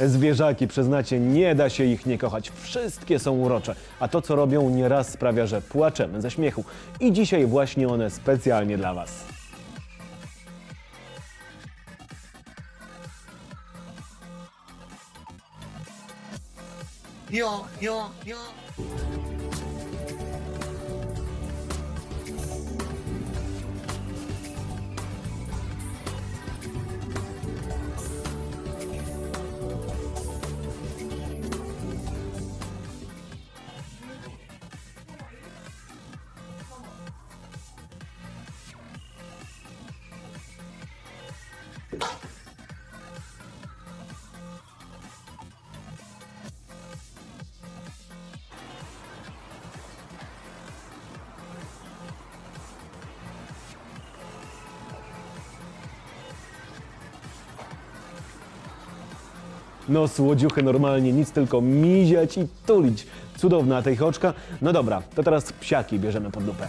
Zwierzaki, przyznacie, nie da się ich nie kochać. Wszystkie są urocze, a to, co robią, nieraz sprawia, że płaczemy ze śmiechu. I dzisiaj właśnie one specjalnie dla Was. Jo, jo, jo. No słodziuchy normalnie, nic tylko miziać i tulić. Cudowna tej choczka. No dobra, to teraz psiaki bierzemy pod lupę.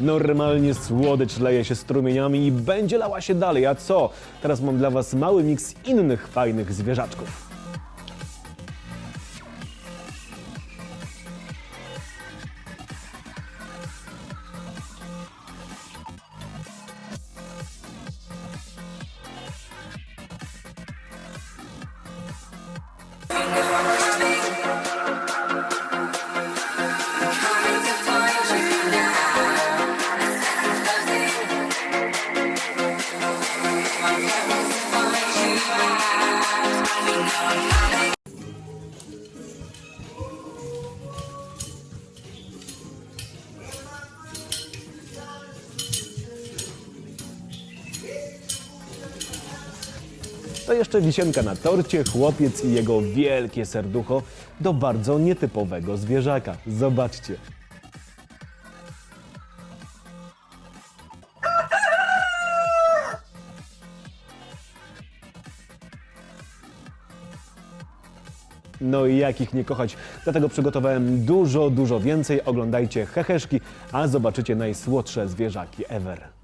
Normalnie słodycz leje się strumieniami i będzie lała się dalej. A co? Teraz mam dla Was mały miks innych fajnych zwierzaczków. To jeszcze wisienka na torcie, chłopiec i jego wielkie serducho do bardzo nietypowego zwierzaka. Zobaczcie. No i jak ich nie kochać? Dlatego przygotowałem dużo, dużo więcej. Oglądajcie heheszki, a zobaczycie najsłodsze zwierzaki ever.